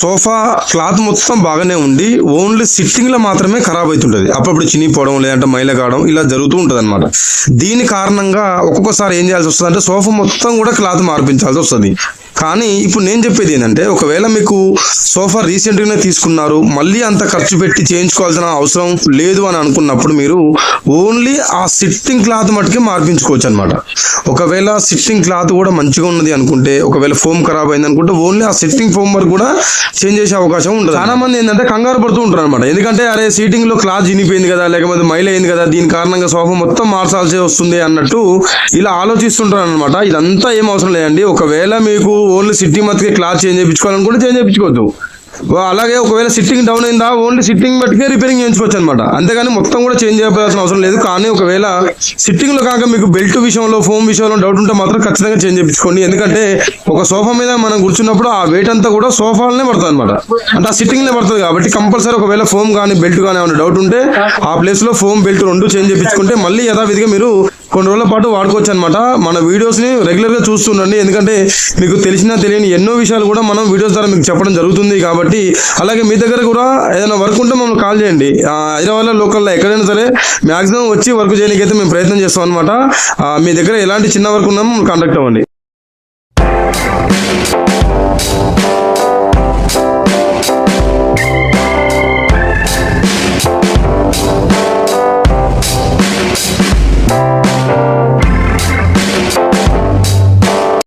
Sofa cloth మొత్తం బాగానే ఉండి ఓన్లీ సిట్టింగ్లో మాత్రమే ఖరాబ్ అవుతుంటుంది అప్పుడప్పుడు చినిగిపోవడం లేదంటే మైల కావడం ఇలా జరుగుతూ ఉంటుంది అనమాట దీని కారణంగా ఒక్కొక్కసారి ఏం చేయాల్సి వస్తుంది అంటే సోఫా మొత్తం కూడా క్లాత్ మార్పించాల్సి వస్తుంది. కానీ ఇప్పుడు నేను చెప్పేది ఏంటంటే ఒకవేళ మీకు సోఫా రీసెంట్గానే తీసుకున్నారు మళ్ళీ అంత ఖర్చు పెట్టి చేయించుకోవాల్సిన అవసరం లేదు అని అనుకున్నప్పుడు మీరు ఓన్లీ ఆ సిట్టింగ్ క్లాత్ మటుకే మార్పించుకోవచ్చు అనమాట ఒకవేళ సిట్టింగ్ క్లాత్ కూడా మంచిగా ఉన్నది అనుకుంటే ఒకవేళ ఫోమ్ ఖరాబ్ అయింది అనుకుంటే ఓన్లీ ఆ సిట్టింగ్ ఫోమ్ వరకు కూడా చేంజ్ చేసే అవకాశం ఉంటుంది చాలా మంది ఏంటంటే కంగారు పడుతూ ఉంటారు అనమాట ఎందుకంటే అరే సీటింగ్లో క్లాత్ చినిపోయింది కదా లేకపోతే మైల్ అయింది కదా దీని కారణంగా సోఫా మొత్తం మార్చాల్సి వస్తుంది అన్నట్టు ఇలా ఆలోచిస్తుంటారు అనమాట ఇదంతా ఏం అవసరం లేదండి. ఒకవేళ మీకు ఓన్లీ సిట్టింగ్ మట్టుకే క్లాత్ చేంజ్ చేయించుకోవాలనుకుంటే చేంజ్ చేయించుకోవద్దు. అలాగే ఒకవేళ సిట్టింగ్ డౌన్ అయిందా ఓన్లీ సిట్టింగ్ బట్టికే రిపేరింగ్ చేయించుకోవచ్చు అనమాట అంతేగాని మొత్తం కూడా చేంజ్ చేయాల్సిన అవసరం లేదు. కానీ ఒకవేళ సిట్టింగ్లో కాక మీకు బెల్ట్ విషయంలో ఫోమ్ విషయంలో డౌట్ ఉంటే మాత్రం ఖచ్చితంగా చేంజ్ చేయించుకోండి. ఎందుకంటే ఒక సోఫా మీద మనం కూర్చున్నప్పుడు ఆ వెయిట్ అంతా కూడా సోఫాలనే పడుతుంది అనమాట అంటే ఆ సిట్టింగ్నే పడుతుంది కాబట్టి కంపల్సరీ ఒకవేళ ఫోమ్ కానీ బెల్ట్ కానీ ఏమైనా డౌట్ ఉంటే ఆ ప్లేస్లో ఫోమ్ బెల్ట్ రెండు చేంజ్ చేయించుకుంటే మళ్ళీ యథావిధిగా మీరు కొన్ని రోజుల పాటు వాడుకోవచ్చు అనమాట మన వీడియోస్ని రెగ్యులర్గా చూస్తుండండి ఎందుకంటే మీకు తెలిసిన తెలియని ఎన్నో విషయాలు కూడా మనం వీడియోస్ ద్వారా మీకు చెప్పడం జరుగుతుంది కాబట్టి అలాగే మీ దగ్గర కూడా ఏదైనా వర్క్ ఉంటే మమ్మల్ని కాల్ చేయండి. హైదరాబాద్లో లోకల్లో ఎక్కడైనా సరే మ్యాక్సిమం వచ్చి వర్క్ చేయడానికి అయితే మేము ప్రయత్నం చేస్తాం అనమాట మీ దగ్గర ఎలాంటి చిన్న వర్క్ ఉన్నా కాంటాక్ట్ అవ్వండి.